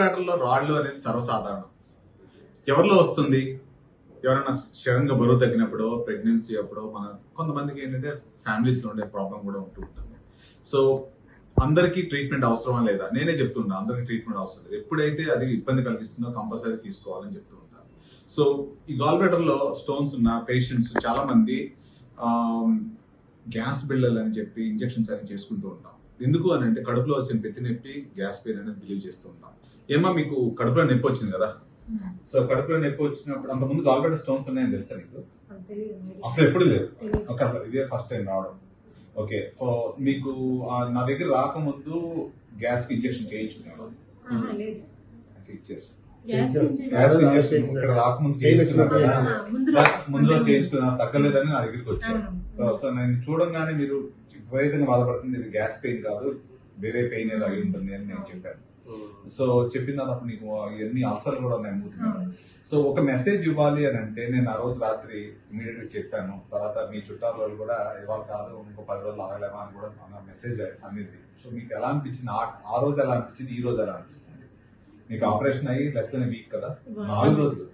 లో రాళ్ళు అనేది సర్వసాధారణం. ఎవరిలో వస్తుంది? ఎవరైనా సడన్ బరువు తగ్గినప్పుడు ప్రెగ్నెన్సీ అప్పుడు మన కొంతమందికి ఏంటంటే ఫ్యామిలీస్లో ఉండే ప్రాబ్లం కూడా ఉంటూ ఉంటుంది. సో అందరికీ ట్రీట్మెంట్ అవసరమా లేదా? నేనే చెప్తున్నా అందరికీ ట్రీట్మెంట్ అవసరం లేదు. ఎప్పుడైతే అది ఇబ్బంది కలిగిస్తుందో కంపల్సరీ తీసుకోవాలని చెప్తూ ఉంటాను సో ఈ గాల్ స్టోన్స్ ఉన్న పేషెంట్స్ చాలామంది గ్యాస్ బిళ్ళలు అని చెప్పి ఇంజెక్షన్స్ అని చేసుకుంటూ ఉంటాం. ఎందుకు అని అంటే కడుపులో వచ్చిన పెత్తి నొప్పి గ్యాస్ పెయిన్ అనేది బిలీవ్ చేస్తూ ఉంటాం ఏమో మీకు కడుపులో నొప్పి వచ్చింది కదా? సో కడుపులో నొప్పి వచ్చినప్పుడు అంత ముందు గాల్ స్టోన్స్ ఉన్నాయని తెలుసా నీకు? అసలు ఎప్పుడు లేదు? ఒక ఇదే ఫస్ట్ టైం రావడం. ఓకే సో మీకు నా దగ్గర రాకముందు గ్యాస్కి ఇంజెక్షన్ చేయించుకున్నాడు ఇచ్చారు. గ్యాస్కి ఇంజెక్షన్ ఇక్కడ రాకముందు చేయించుకున్నారు? కదా ముందులో చేయించుకున్నా తగ్గలేదని నా దగ్గరికి వచ్చారు. సో నేను చూడంగానే మీరు విపరీతంగా బాధపడుతుంది ఇది గ్యాస్ పెయిన్ కాదు వేరే పెయిన్ ఏదో అయి ఉంటుంది అని నేను చెప్పాను. సో చెప్పిన తర్వాత నీకు ఇవన్నీ అల్సర్లు కూడా ఉన్నాయి మూతి మీద. సో ఒక మెసేజ్ ఇవ్వాలి అని అంటే నేను ఆ రోజు రాత్రి ఇమీడియట్గా చెప్పాను. తర్వాత మీ చుట్టాల వాళ్ళు కూడా ఇవాళ కాదు ఇంకో పది రోజులు ఆగలేమా అని కూడా మన మెసేజ్ అనేది. సో మీకు ఎలా అనిపించింది? ఆ- రోజు ఎలా అనిపించింది? ఈ రోజు ఎలా అనిపిస్తుంది? మీకు ఆపరేషన్ అయ్యి లెస్ దెన్ వీక్ కదా? నాలుగు రోజులు.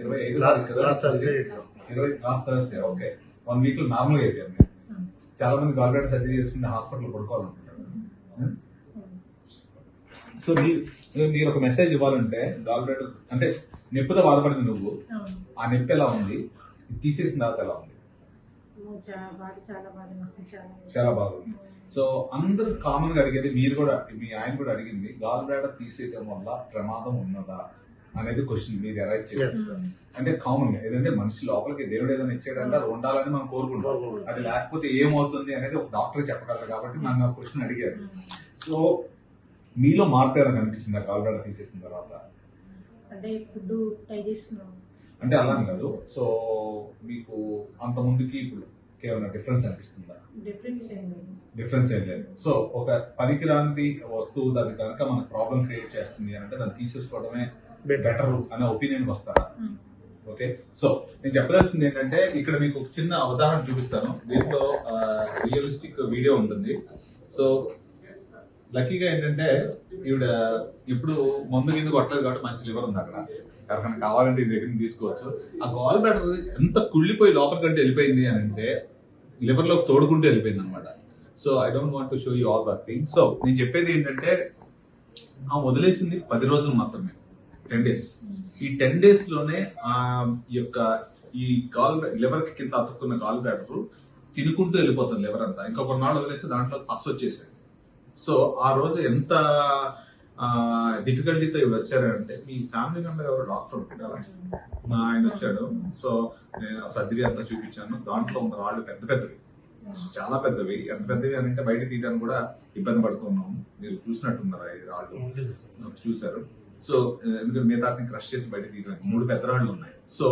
ఇరవై ఐదు ఇరవై లాస్ట్ థర్స్డే ఓకే వన్ వీక్లో నార్మల్గా అయిపోయాం మీరు. చాలా మంది గవర్నమెంట్ సర్జరీ చేసుకుంటే హాస్పిటల్ పడుకోవాలనుకుంటారు. సో మీరు మీరు ఒక మెసేజ్ ఇవ్వాలంటే గవర్నమెంట్ అంటే నొప్పితో బాధపడింది నువ్వు. ఆ నొప్పి ఎలా ఉంది? తీసేసిన తర్వాత ఎలా ఉంది? చాలా బాగుంది సో అందరూ కామన్గా అడిగేది మీరు కూడా మీ ఆయన కూడా అడిగింది గాల్ బ్లాడర్ తీసేయడం వల్ల ప్రమాదం ఉన్నదా? అనేది క్వశ్చన్ మీరు అరైజ్ చేస్తారు అంటే కామన్గా. ఏదంటే మనిషి లోపలికి దేవుడు ఏదైనా ఇచ్చాడంటే అది ఉండాలని మనం కోరుకుంటాం. అది లేకపోతే ఏమవుతుంది అనేది ఒక డాక్టర్ చెప్పగలరు కాబట్టి నన్ను ఆ క్వశ్చన్ అడిగారు. సో మీలో మార్పు ఏమైనా కనిపించిందా? గాల్ బ్లాడర్ తీసేసిన తర్వాత. అంటే ఫుడ్ డైజెషన్. అంటే అలా కాదు. సో మీకు అంత ముందుకి ఇప్పుడు కేవలం డిఫరెన్స్ అనిపిస్తుందా? డిఫరెన్స్ ఏం లేదు. సో ఒక పనికిరాని వస్తువు దాన్ని కనుక మనకు ప్రాబ్లం క్రియేట్ చేస్తుంది అని అంటే దాన్ని తీసేసుకోవడమే బెటర్ అనే ఒపీనియన్ వస్తారా ఓకే? సో నేను చెప్పదలసింది ఏంటంటే ఇక్కడ మీకు ఒక చిన్న ఉదాహరణ చూపిస్తాను. దీంట్లో రియలిస్టిక్ వీడియో ఉంటుంది. సో లక్కీగా ఏంటంటే ఈవిడ ఇప్పుడు మందు కింద కొట్టలేదు కాబట్టి మంచి లివర్ ఉంది అక్కడ. ఎవరికైనా కావాలంటే ఈ దగ్గర తీసుకోవచ్చు. ఆ గాల్ బ్లాడర్ ఎంత కుళ్ళిపోయి లోపలికంటే వెళ్ళిపోయింది అని అంటే లివర్లోకి తోడుకుంటూ వెళ్ళిపోయింది అనమాట so I don't want to show you all that thing. So నేను చెప్పేది ఏంటంటే ఆ వదిలేసింది పది రోజులు మాత్రమే. టెన్ డేస్ ఈ టెన్ డేస్లోనే ఆ యొక్క ఈ గాల్ లివర్ కింద అతుక్కున్న గాల్ బ్లాడర్ తినుకుంటూ వెళ్ళిపోతుంది లివర్ అంతా. ఇంకా కొన్నాళ్ళు వదిలేస్తే దాంట్లో పస్సు వచ్చేసాయి. సో ఆ రోజు ఎంత డిఫికల్టీతో ఇవి వచ్చారంటే మీ ఫ్యామిలీ మెంబర్ ఎవరు డాక్టర్ ఉంటారా? మా ఆయన వచ్చాడు. సో నేను ఆ సర్జరీ అంతా చూపించాను. దాంట్లో ఉన్న రాళ్ళు పెద్ద పెద్దవి. చాలా పెద్దవి. ఎంత పెద్దవి అని అంటే బయట తీయడానికి కూడా ఇబ్బంది పడుతున్నాం. మీరు చూసినట్టున్నారా ఈ రాళ్ళు? చూసారు సో ఎందుకంటే మిగతా క్రష్ చేసి బయట తీయడానికి మూడు పెద్ద రాళ్ళు ఉన్నాయి. సో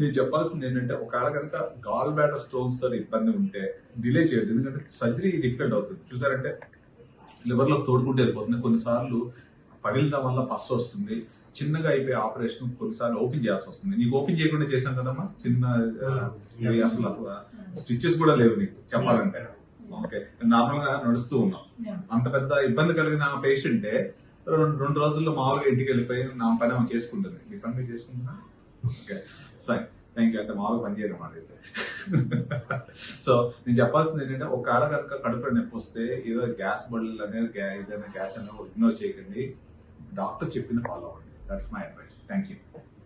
నేను చెప్పాల్సింది ఏంటంటే ఒకవేళ కనుక గాల్ బ్లాడర్ స్టోన్స్తో ఇబ్బంది ఉంటే డిలే చేయొద్దు. ఎందుకంటే సర్జరీ డిఫికల్ట్ అవుతుంది. చూసారంటే లివర్లో తోడుకుంటూ వెళ్ళిపోతుంది. కొన్నిసార్లు పగిలిన వల్ల పస్సు వస్తుంది. చిన్నగా అయిపోయే ఆపరేషన్ కొన్నిసార్లు ఓపెన్ చేయాల్సి వస్తుంది. నీకు ఓపెన్ చేయకుండా చేశాం కదమ్మా? చిన్న అసలు స్టిచెస్ కూడా లేవు నీకు చెప్పాలంటే. ఓకే నార్మల్గా నడుస్తూ ఉన్నాం అంత పెద్ద ఇబ్బంది కలిగిన పేషెంటే రెండు రెండు రోజుల్లో మామూలుగా ఇంటికి వెళ్ళిపోయి నా పని ఆమె చేసుకుంటుంది. మీ పని మీరు చేసుకుంటున్నా? ఓకే సరే థ్యాంక్ యూ అంటే మామూలుగా పని చేయదు మాట అయితే. సో నేను చెప్పాల్సింది ఏంటంటే ఒక ఆడ కనుక కడుపులో నొప్పి వస్తే ఏదో గ్యాస్ బళ్ళు అనేది ఏదైనా గ్యాస్ అనేది ఇగ్నోర్ చేయకండి. డాక్టర్ చెప్పిన ఫాలో అవ్వండి that's my advice thank you